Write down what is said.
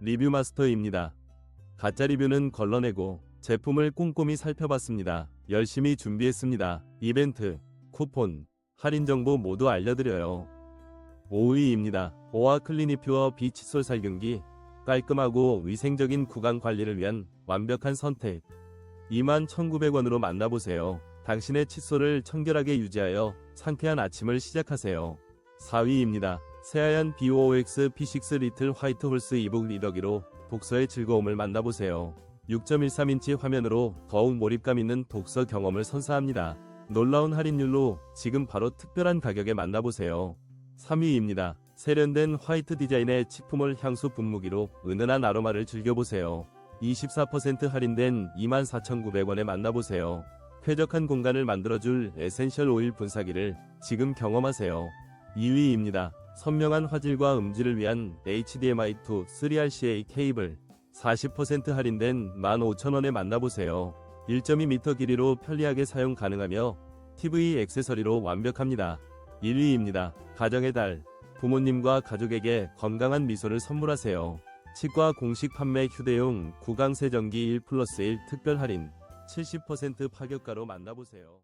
리뷰 마스터입니다. 가짜 리뷰는 걸러내고 제품을 꼼꼼히 살펴봤습니다. 열심히 준비했습니다. 이벤트, 쿠폰, 할인 정보 모두 알려드려요. 5위입니다. 오아 클리니퓨어 비칫솔 살균기 깔끔하고 위생적인 구강 관리를 위한 완벽한 선택 21,900원으로 만나보세요. 당신의 칫솔을 청결하게 유지하여 상쾌한 아침을 시작하세요. 4위입니다. 새하얀 BOX P6 리틀 화이트 홀스 이북 리더기로 독서의 즐거움을 만나보세요. 6.13인치 화면으로 더욱 몰입감 있는 독서 경험을 선사합니다. 놀라운 할인율로 지금 바로 특별한 가격에 만나보세요. 3위입니다. 세련된 화이트 디자인의 치프몰 향수 분무기로 은은한 아로마를 즐겨보세요. 24% 할인된 24,900원에 만나보세요. 쾌적한 공간을 만들어줄 에센셜 오일 분사기를 지금 경험하세요. 2위입니다. 선명한 화질과 음질을 위한 HDMI2 3RCA 케이블 40% 할인된 15,000원에 만나보세요. 1.2m 길이로 편리하게 사용 가능하며 TV 액세서리로 완벽합니다. 1위입니다. 가정의 달. 부모님과 가족에게 건강한 미소를 선물하세요. 치과 공식 판매 휴대용 구강 세정기 1 플러스 1 특별 할인 70% 파격가로 만나보세요.